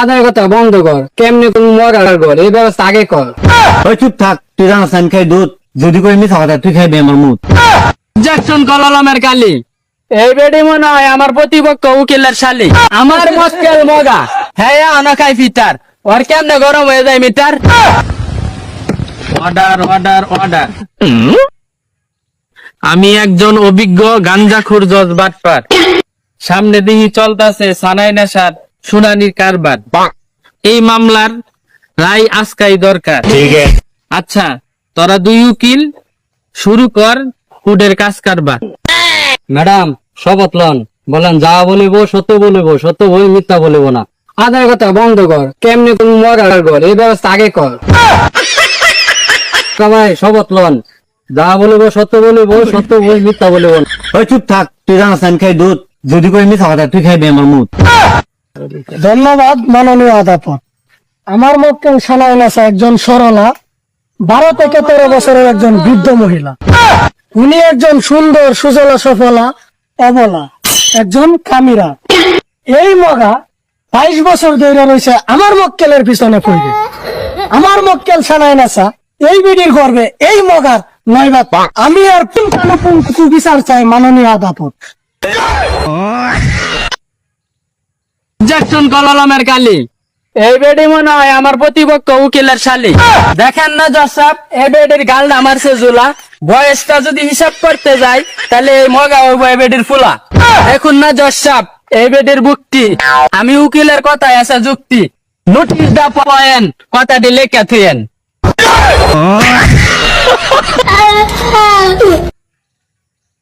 আদার কথা বন্ধ কর। কেমনে কোন মরার ঘর? এই ব্যবস্থা আগে কর। ওই চুপ থাক তুই জানাস আমি খাই দুধ। যদি করে মিথ্যা কথা তুই খাইবি আমার মুখ। জ্যাকসন কলমের কালি। এই বেডি মনে হয় আমার প্রতিপক্ষ উকিলের শালি। আমার মস্কেল মগা। হ্যাঁ অনখাই ফিটার ওর কেমনে গরম হয়ে যায় মিটার? অর্ডার অর্ডার অর্ডার আমি একজন অভিজ্ঞ গাঞ্জাখুর জজ বাটপার। সামনে দিহি চলতাছে সানাই নেশার। শুনানির কারবার। এই মামলার রায় আজকাই দরকার। আচ্ছা তোরা দুই উকিল শুরু কর কুডের কাজ কারবার ম্যাডাম শপথ লন। বলেন যা বলিব সত্য বলিব সত্য বই মিথ্যা বলিব না। আদার কথা বন্ধ কর। কেমনে কোন মরার কর এই ব্যবস্থা আগে কর। সবাই শপথ লন। যা বলিব সত্য বলিব সত্য বই মিথ্যা বলিব না। ওই চুপ থাক তুই জানাস আমি খাই দুধ। যদি করে মিথ্যা কথা তুই খাইবি আমার মুখ। ধন্যবাদ, মাননীয় আদাপত আমার মক্কেল সানাই নাসা একজন সরলা, বারো থেকে তেরো বছরের একজন বৃদ্ধ মহিলা। উনি একজন সুন্দর, সুজলা, সফলা, অবলা, একজন কামিরা। এই মগা বাইশ বছর ধরে রয়েছে আমার মক্কেলের পিছনে পড়বে। আমার মক্কেল সানাই নাসা এই বিডির করবে এই মগার নয়বাদ আমি আর পুঙ্খানুপুঙ্খু বিচার চাই, মাননীয় আদাপত জ্যাকসন কলমের কালি। এই বেডি মনে হয় আমার প্রতিপক্ষ উকিলের শালি। দেখেন না জসাব, এই বেডির গাল আমার সে জুলা। বয়সটা যদি হিসাব করতে যাই, তাহলে এই মগা হইব এই বেডির ফুলা। দেখুন না জসাব, এই বেডির বুকটি আমি উকিলের কথায় আছে যুক্তি। নোটিশ দা পয়েন কথাটি লেখা থুয়েন।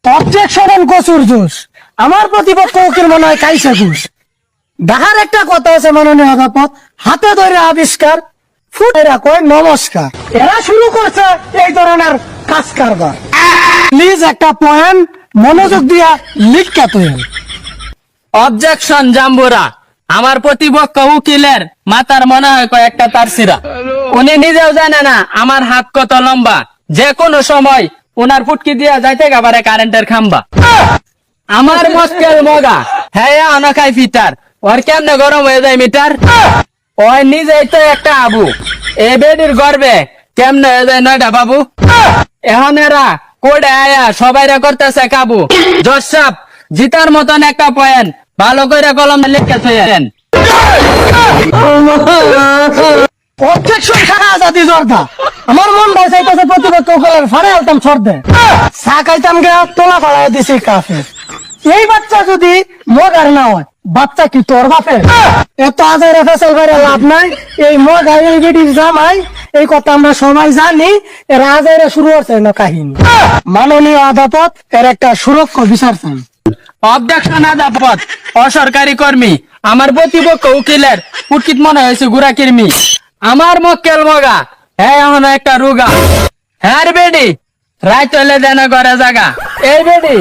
অবজেকশন কচুর জুস আমার প্রতিপক্ষ উকিল মনে হয় কাইসা ঘুষ। দেখার একটা কথা আছে মাননীয় আদাপত হাতে ধরে আবিষ্কার, ফুটেরা কয় নমস্কার। এরা শুরু করছে এই ধরনের কাজ কারবার। প্লিজ একটা পয়েন্ট মনোযোগ দিয়া লিখকা তুই অবজেকশন জাম্বুরা। আমার প্রতিপক্ষ উকিলের মাথার মনে হয় কয়েকটা তার সিরা। উনি নিজেও জানে না আমার হাত কত লম্বা। যে কোনো সময় উনার ফুটকি দিয়া যাইতে গাবারে কারেন্টের খাম্বা। আমার মস্কেল মগা। হ্যাঁ অনখাই ফিটার। ওর কেমনে গরম হয়ে যায়, মিটার। ওই নিজেই তো একটা আবু। এ বেডির গর্বে কেমনে হয়ে যায় নয়টা বাবু? এখন এরা কোডে আয়া সবাই করতেছে কাবু। জসাব জিতার মতন একটা পয়েন্ট। ভালো করে কলম লিখে অবজেকশন ছাড়া আজাদি জর্দা। আমার মন ভাই চাইতেছে প্রতিপক্ষ উকিলের ফাড়ে আলতাম ছড় দে। চা খাইতাম গে, তোলা ফাড়াই দিছি কাফে এই বাচ্চা যদি মগার না হয়, বাচ্চা কি তোর বাপের? এত আজারে ফেসল করে লাভ নাই। এই মগা এই বেটির জামাই, এই কথা আমরা সবাই জানি, এর আজারে শুরু হচ্ছে না কাহিনী। মাননীয় আদাপত এর একটা সুরক্ষা বিচার চাই অবজেকশন অসরকারি কর্মী, আমার প্রতিপক্ষ উকিলের পুটকিত মনে হয়েছে গুড়া কির্মি আমার মক্কেল মগা হ্যাঁ এখন একটা রুগা। হ্যাঁ বেডি রায় চলে দেন ঘরে জাগা। এই বেডি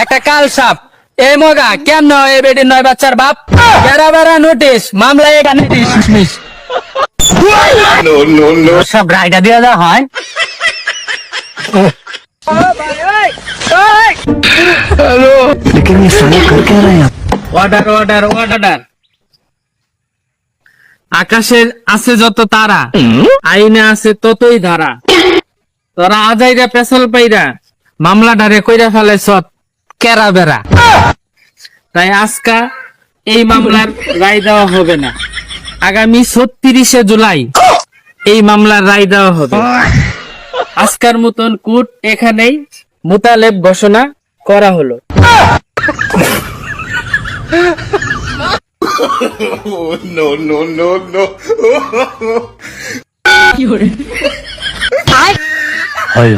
একটা কাল সাপ। এই মগা কেমন এই বেডি নয় বাচ্চার বাপ? বেড়া বেড়া নোটিশ মামলা এখানে ডিসমিস সব রায়টা দিয়ে দেওয়া হয়? অর্ডার অর্ডার অর্ডার আকাশের আছে যত তারা আইনে আছে ততই ধারা। তোরা আজাইরা পেছল পাইরা মামলা ডারে কইরা ফেলে সৎ কেরা বেড়া। তাই আজকা এই মামলার রায় দেওয়া হবে না। আগামী ছত্রিশে জুলাই এই মামলার রায় দেওয়া হবে। আজকার মতন কুট এখানেই মোতালেব ঘোষণা করা হলো। No, no, no, no. হয়।